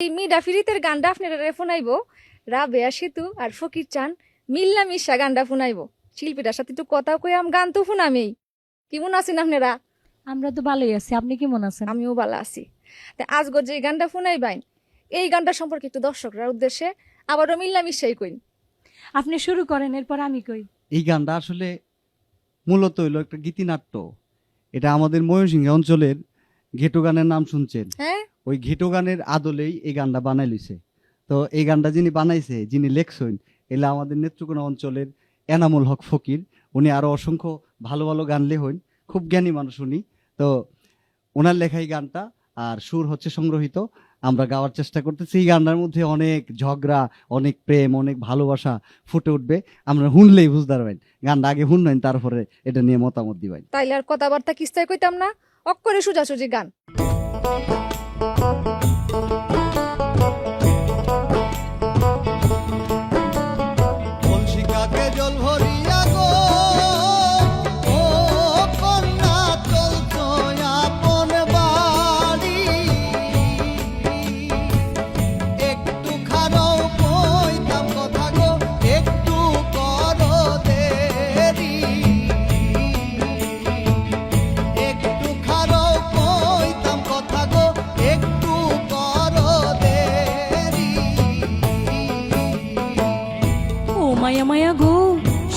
এই মিডা ফিরিতের গানটা আপনারা রে ফোনাইব। রাবেয়া সেতু আর ফকির চান মিল্লা মিশা গানটা ফোনাইব। শিল্পীটার সাথে একটু কথা কইয়াম গান তো ফোনামেই। কেমন আছেন আপনারা? আমরা তো ভালোই আছি। আপনি কেমন আছেন? আমিও ভালো আছি। তা আজগর যে গানটা ফোনাইবাইন এই গানটা সম্পর্কে একটু দর্শকরা উদ্দেশ্যে আবারও মিল্লা মিশাই কইন। আপনি শুরু করেন এরপর আমি কই। এই গানটা আসলে মূলত হইল একটা গীতিনাট্য। এটা আমাদের ময়মনসিংহ অঞ্চলের ঘেটো গানের নাম শুনছেন। হ্যাঁ? ওই ঘেটো গানের আদলেই এই গানটা বানাই লইছে তো এই গানটা যিনি বানাইছে, যিনি লেখছেন, এলা আমাদের নেত্রকোনা অঞ্চলের এনামুল হক ফকির, উনি আরও অসংখ্য ভালো ভালো গান লেখেন, খুব জ্ঞানী মানুষ উনি। তো ওনার লেখা এই গানটা, আর সুর হচ্ছে সংগ্রহিত আমরা গাওয়ার চেষ্টা করতেছি, এই গানটার মধ্যে অনেক ঝগড়া, অনেক প্রেম, অনেক ভালোবাসা ফুটে উঠবে। আমরা শুনলেই বুঝতে পারবেন গানটা আগে হুন শুনবেন তারপরে এটা নিয়ে মতামত দিবেন। তাইলে আর কথাবার্তা কিস্তায় কইতাম না, অক্ষরে সোজাসুজি গান। মায়া মায়া গো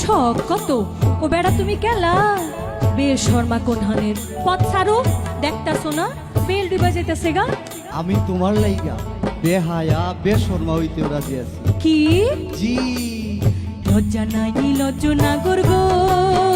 শখ কত? ও বেড়া তুমি কেলা? বেশর্মা কোনহানের পথ ছাড়ো দেখতাছো সোনা বেল ডুবা যাইতেছে গা। আমি তোমার লাইগা বেহায়া বেশর্মা হইতে রাজি আছি। কি? জি। লজ্জা নাই লজ্জ না গো।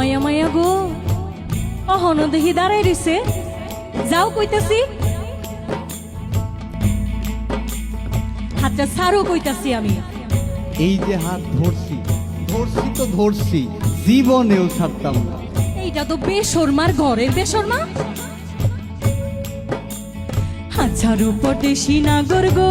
মায়া মায়া গো। অহন দেহি দাঁড়াই রইছে। যাও কইতাছি। হাতটা সারো কইতাছি আমি। এই যে হাত ধরছি ধরছি তো ধরছি জীবনেও ছাড়তাম না। এইটা তো বেশর্মার ঘরের বেশর্মা। হাজার পরদেশি নাগর গো।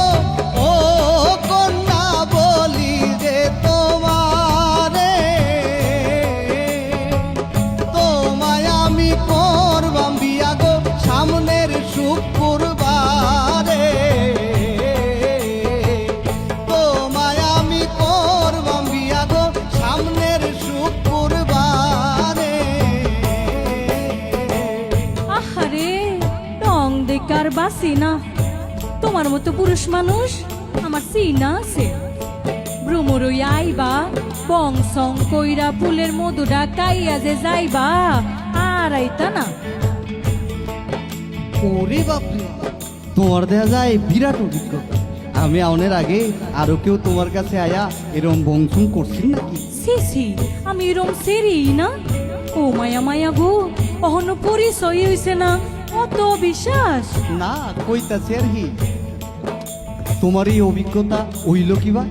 বাসি না তোমার মতো পুরুষ মানুষ আমার সিনা আছে। ভ্রমরই আইবা বং সং কইরা ফুলের মধুটা কাইয়া যে যাইবা আর আইতা না। ওরে বাপরে তোমার দেখা যায় বিরাট অভিজ্ঞতা। আমি আউনের আগে আরও কেউ তোমার কাছে আয়া এরম বংশন করছিল নাকি? সি সি আমি এরম সেরি না। ও মায়া মায়া গো অহন পরিচয় হইছে না। অত বিশ্বাস? না কইতাছে আর কি। তোমার এই অভিজ্ঞতা হইল কি বা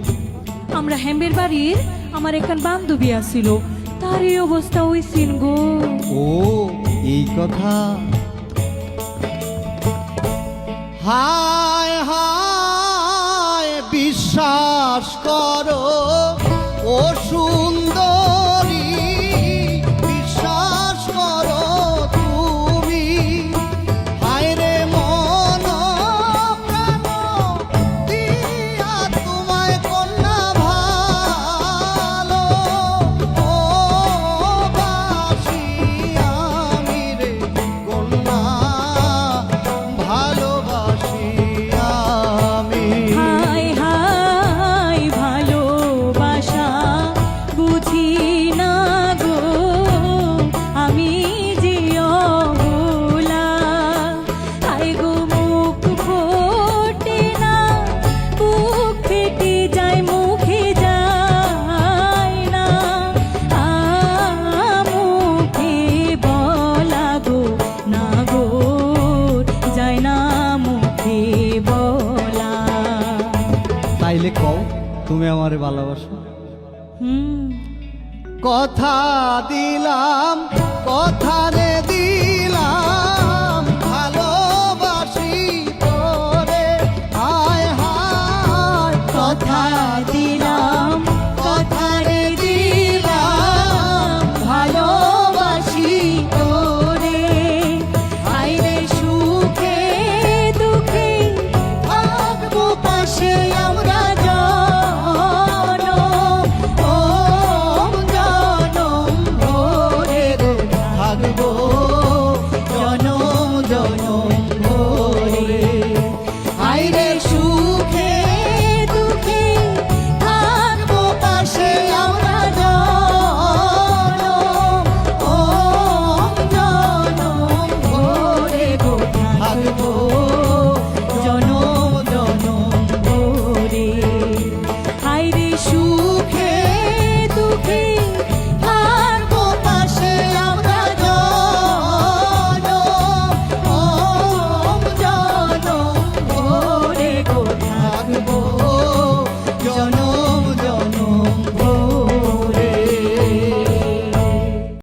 আমরা হ্যাম্বের বাড়ির আমার এখান বান্ধবী আছিল। তারই অবস্থা হইছিন গো। ও এই কথা। হায় হায় বিশ্বাস করো ও বলা। তাইলে কও তুমি আমারে ভালোবাসো? হুম। কথা দিলাম কথা রে